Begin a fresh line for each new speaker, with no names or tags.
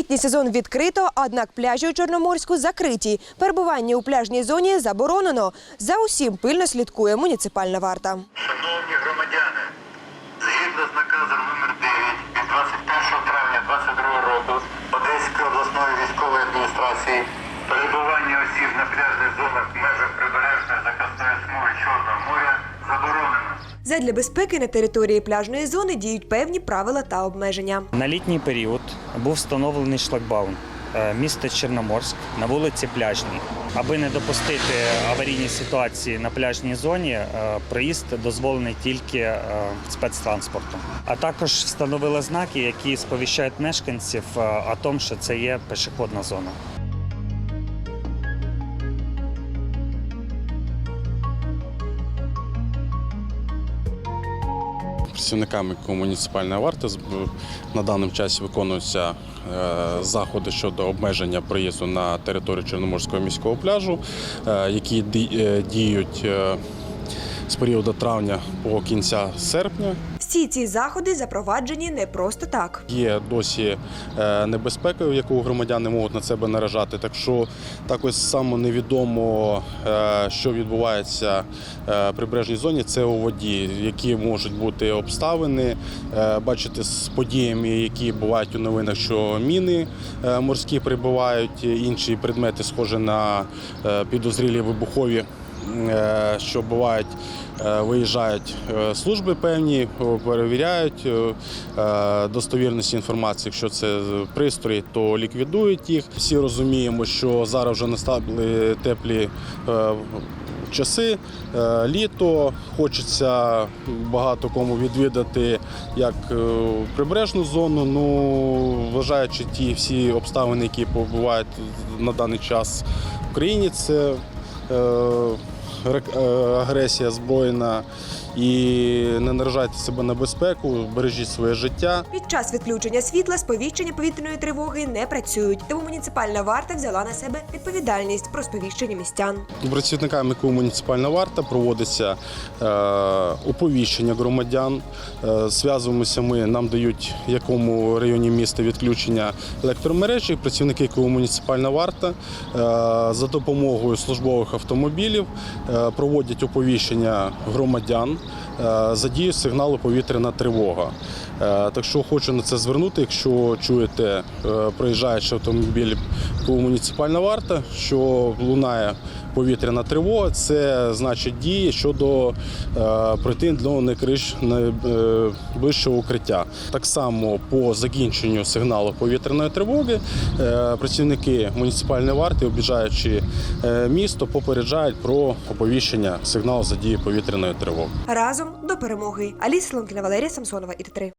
Літній сезон відкрито, однак пляжі у Чорноморську закриті. Перебування у пляжній зоні заборонено. За усім пильно слідкує муніципальна варта.
Шановні громадяни, згідно з наказом номер 9 від 21 травня 2022 року Одеської обласної військової адміністрації перебування осіб на пляжних зонах в межах прибережної
Задля безпеки на території пляжної зони діють певні правила та обмеження.
На літній період був встановлений шлагбаум е, місто Чорноморськ на вулиці Пляжній. Аби не допустити аварійні ситуації на пляжній зоні, е, проїзд дозволений тільки е, спецтранспортом. А також встановили знаки, які сповіщають мешканців о тому, що це є пішохідна зона.
Працівниками муніципальної варти на даному часі виконуються е, заходи щодо обмеження проїзду на територію Чорноморського міського пляжу, е, які е, діють з періоду травня по кінця серпня.
Всі ці заходи запроваджені не просто так.
Є досі е, небезпекою, яку громадяни можуть на себе наражати. Так що також само невідомо, е, що відбувається е, в прибережній зоні. Це у воді, які можуть бути обставини. Бачите, з подіями, які бувають у новинах, що міни морські прибувають, інші предмети, схожі на підозрілі вибухові. Е, Що бувають, е, виїжджають е, служби певні, перевіряють достовірність інформації. Якщо це пристрої, то ліквідують їх. Всі розуміємо, що зараз вже настали теплі часи, літо. Хочеться багато кому відвідати як прибережну зону. Ну вважаючи ті всі обставини, які побувають на даний час в Україні, це агресія збройна і не наражайте себе на безпеку, бережіть своє життя.
Під час відключення світла сповіщення повітряної тривоги не працюють, тому муніципальна варта взяла на себе відповідальність про сповіщення містян.
Працівниками КУ муніципальна варта проводиться е, оповіщення громадян. Е, зв'язуємося ми, нам дають в якому районі міста відключення електромережі. Працівники КУ муніципальна варта е, за допомогою службових автомобілів е, проводять оповіщення громадян задіють за дію сигналу повітряна тривога. Е, Так що хочу на це звернути, якщо чуєте, е, проїжджаючи автомобіль КУ муніципальна варта, що лунає повітряна тривога, це значить дії щодо е, пройти до найближчого укриття. Так само по закінченню сигналу повітряної тривоги працівники муніципальної варти, обіжаючи е, місто, попереджають про оповіщення сигналу за дії повітряної тривоги.
Разом до перемоги. Аліса Лонкіна, Валерія Самсонова, ІТ3.